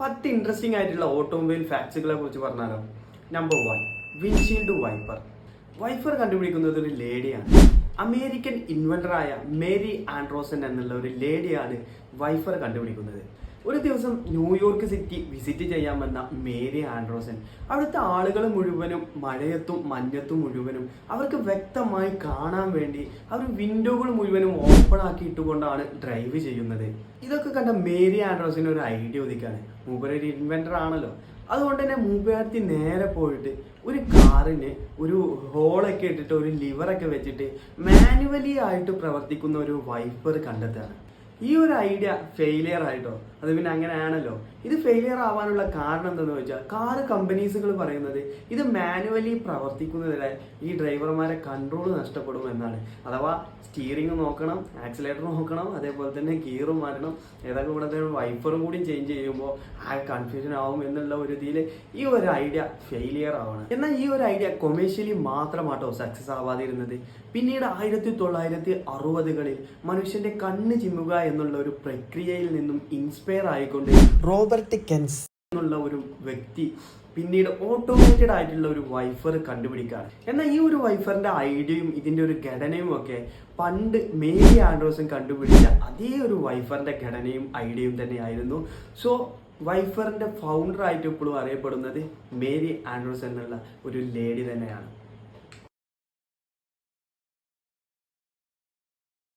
പത്ത് ഇൻട്രസ്റ്റിംഗ് ആയിട്ടുള്ള ഓട്ടോമൊബൈൽ ഫാക്ട്സുകളെ കുറിച്ച് പറഞ്ഞാലോ? Number one windshield wiper wiper കണ്ടുപിടിക്കുന്നത് ഒരു ലേഡിയാണ് അമേരിക്കൻ ഇൻവെന്ററായ മേരി ആൻഡ്രോസൺ എന്നുള്ള ഒരു ലേഡിയാണ് വൈഫർ കണ്ടുപിടിക്കുന്നത്. ഒരു ദിവസം ന്യൂയോർക്ക് സിറ്റി വിസിറ്റ് ചെയ്യാൻ വന്ന മേരി ആൻഡ്രോസൻ. അവിടുത്തെ ആളുകൾ മുഴുവനും മഴയത്തും മഞ്ഞത്തും മുഴുവനും അവർക്ക് വ്യക്തമായി കാണാൻ വേണ്ടി അവർ വിൻഡോകൾ മുഴുവനും ഓപ്പൺ ആക്കി ഇട്ടുകൊണ്ടാണ് ഡ്രൈവ് ചെയ്യുന്നത്. ഇതൊക്കെ കണ്ട മേരി ആൻഡ്രോസിന് ഒരു ഐഡിയ ഒതുക്കാണ് മൂപ്പര് ഒരു ഇൻവെന്റർ ആണല്ലോ. അതുകൊണ്ട് തന്നെ മൂപ്പയാർത്തി നേരെ പോയിട്ട് ഒരു കാറിന് ഒരു ഹോളൊക്കെ ഇട്ടിട്ട് ഒരു ലിവറൊക്കെ വെച്ചിട്ട് മാനുവലി ആയിട്ട് പ്രവർത്തിക്കുന്ന ഒരു വൈപ്പർ കണ്ടെത്തുകയാണ്. ഈ ഒരു ഐഡിയ ഫെയിലിയർ ആയിട്ടോ അത് പിന്നെ അങ്ങനെയാണല്ലോ ഇത് ഫെയിലിയർ ആവാനുള്ള കാരണം എന്തെന്ന് വെച്ചാൽ കാർ കമ്പനീസുകൾ പറയുന്നത് ഇത് മാനുവലി പ്രവർത്തിക്കുന്നതിലെ ഈ ഡ്രൈവർമാരെ കൺട്രോൾ നഷ്ടപ്പെടും എന്നാണ്. അഥവാ സ്റ്റീറിംഗ് നോക്കണം ആക്സിലേറ്റർ നോക്കണം അതേപോലെ തന്നെ ഗിയറും മാറണം ഏതൊക്കെ കൂടെ വൈഫറും കൂടി ചേഞ്ച് ചെയ്യുമ്പോൾ ആ കൺഫ്യൂഷൻ ആവും എന്നുള്ള ഒരു ഇതിൽ ഈ ഒരു ഐഡിയ ഫെയിലിയർ ആവണം എന്നാൽ ഈ ഒരു ഐഡിയ കൊമേഴ്ഷ്യലി മാത്രമാട്ടോ സക്സസ് ആവാതിരുന്നത്. പിന്നീട് ആയിരത്തി തൊള്ളായിരത്തി അറുപതുകളിൽ മനുഷ്യന്റെ കണ്ണ് ചിമ്മുക എന്നുള്ള ഒരു പ്രക്രിയയിൽ നിന്നും ഇൻസ്പയർ ആയിക്കൊണ്ട് റോബർട്ട് കെൻസ് എന്നുള്ള ഒരു വ്യക്തി പിന്നീട് ഓട്ടോമേറ്റഡ് ആയിട്ടുള്ള ഒരു വൈഫർ കണ്ടുപിടിക്കുകയാണ് എന്നാൽ ഈ ഒരു വൈഫറിന്റെ ഐഡിയയും ഇതിന്റെ ഒരു ഘടനയും ഒക്കെ പണ്ട് മേരി ആൻഡ്രോസും കണ്ടുപിടിച്ച അതേ ഒരു വൈഫറിന്റെ ഘടനയും ഐഡിയയും തന്നെയായിരുന്നു. സോ വൈഫറിന്റെ ഫൗണ്ടർ ആയിട്ട് ഇപ്പോഴും അറിയപ്പെടുന്നത് മേരി ആൻഡ്രോസ് എന്നുള്ള ഒരു ലേഡി തന്നെയാണ്.